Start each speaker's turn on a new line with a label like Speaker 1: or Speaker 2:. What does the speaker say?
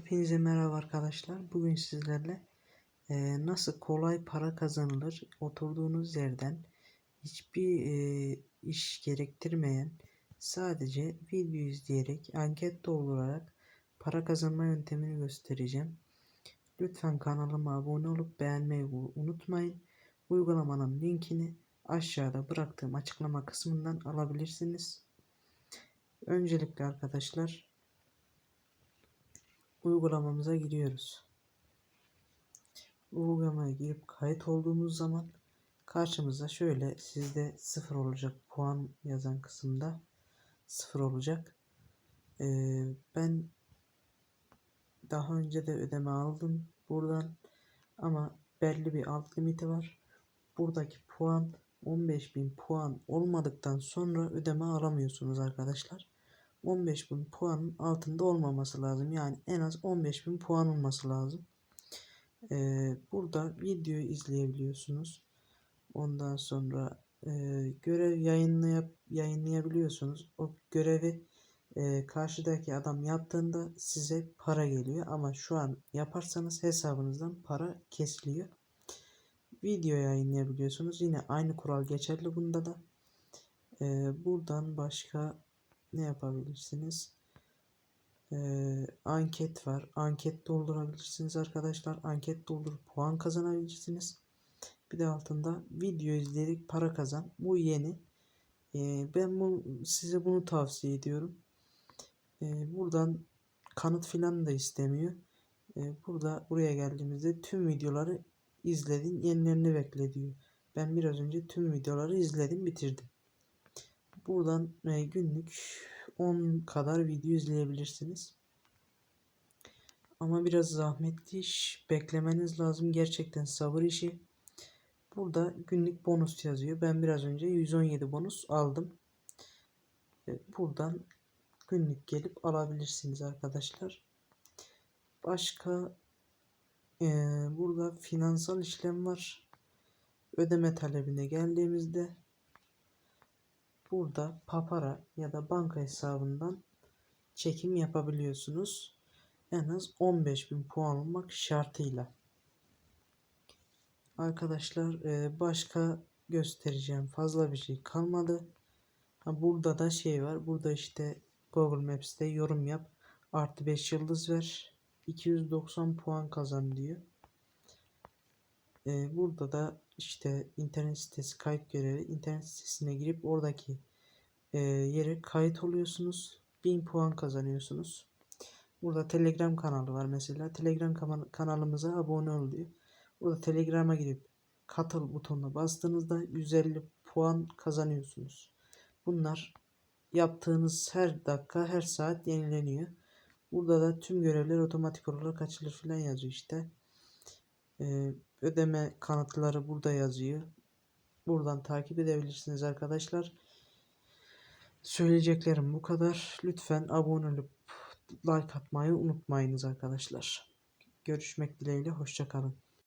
Speaker 1: Hepinize merhaba arkadaşlar. Bugün sizlerle e, nasıl kolay para kazanılır oturduğunuz yerden hiçbir e, iş gerektirmeyen sadece video izleyerek anket doldurarak para kazanma yöntemini göstereceğim. Lütfen kanalıma abone olup beğenmeyi unutmayın. Uygulamanın linkini aşağıda bıraktığım açıklama kısmından alabilirsiniz. Öncelikle arkadaşlar uygulamamıza giriyoruz. Uygulamaya girip kayıt olduğumuz zaman karşımıza şöyle sizde sıfır olacak puan yazan kısımda sıfır olacak. Ee, ben daha önce de ödeme aldım buradan ama belli bir alt limiti var. Buradaki puan 15.000 puan olmadıktan sonra ödeme alamıyorsunuz arkadaşlar. 15.000 puanın altında olmaması lazım. Yani en az 15.000 puan olması lazım. Ee, burada videoyu izleyebiliyorsunuz. Ondan sonra e, görev yayınlayıp yayınlayabiliyorsunuz. O görevi e, karşıdaki adam yaptığında size para geliyor. Ama şu an yaparsanız hesabınızdan para kesiliyor. Video yayınlayabiliyorsunuz. Yine aynı kural geçerli bunda da. E, buradan başka ne yapabilirsiniz? Ee, anket var. Anket doldurabilirsiniz arkadaşlar. Anket doldurup puan kazanabilirsiniz. Bir de altında video izleyerek para kazan. Bu yeni. Ee, ben bu, size bunu tavsiye ediyorum. Ee, buradan kanıt filan da istemiyor. Ee, burada buraya geldiğimizde tüm videoları izledin. Yenilerini bekle diyor. Ben biraz önce tüm videoları izledim bitirdim. Buradan e, günlük 10 kadar video izleyebilirsiniz. Ama biraz zahmetli iş. Beklemeniz lazım. Gerçekten sabır işi. Burada günlük bonus yazıyor. Ben biraz önce 117 bonus aldım. E, buradan günlük gelip alabilirsiniz arkadaşlar. Başka e, burada finansal işlem var. Ödeme talebine geldiğimizde burada Papara ya da banka hesabından çekim yapabiliyorsunuz. En az 15.000 puan olmak şartıyla. Arkadaşlar e, başka göstereceğim fazla bir şey kalmadı. Burada da şey var. Burada işte Google Maps'te yorum yap. Artı 5 yıldız ver. 290 puan kazan diyor. Ee, burada da işte internet sitesi kayıt görevi internet sitesine girip oradaki e, yere kayıt oluyorsunuz. 1000 puan kazanıyorsunuz. Burada Telegram kanalı var mesela. Telegram kanalımıza abone ol diyor. Burada Telegram'a girip katıl butonuna bastığınızda 150 puan kazanıyorsunuz. Bunlar yaptığınız her dakika her saat yenileniyor. Burada da tüm görevler otomatik olarak açılır filan yazıyor işte. Ee, ödeme kanıtları burada yazıyor. Buradan takip edebilirsiniz arkadaşlar. Söyleyeceklerim bu kadar. Lütfen abone olup like atmayı unutmayınız arkadaşlar. Görüşmek dileğiyle. Hoşçakalın.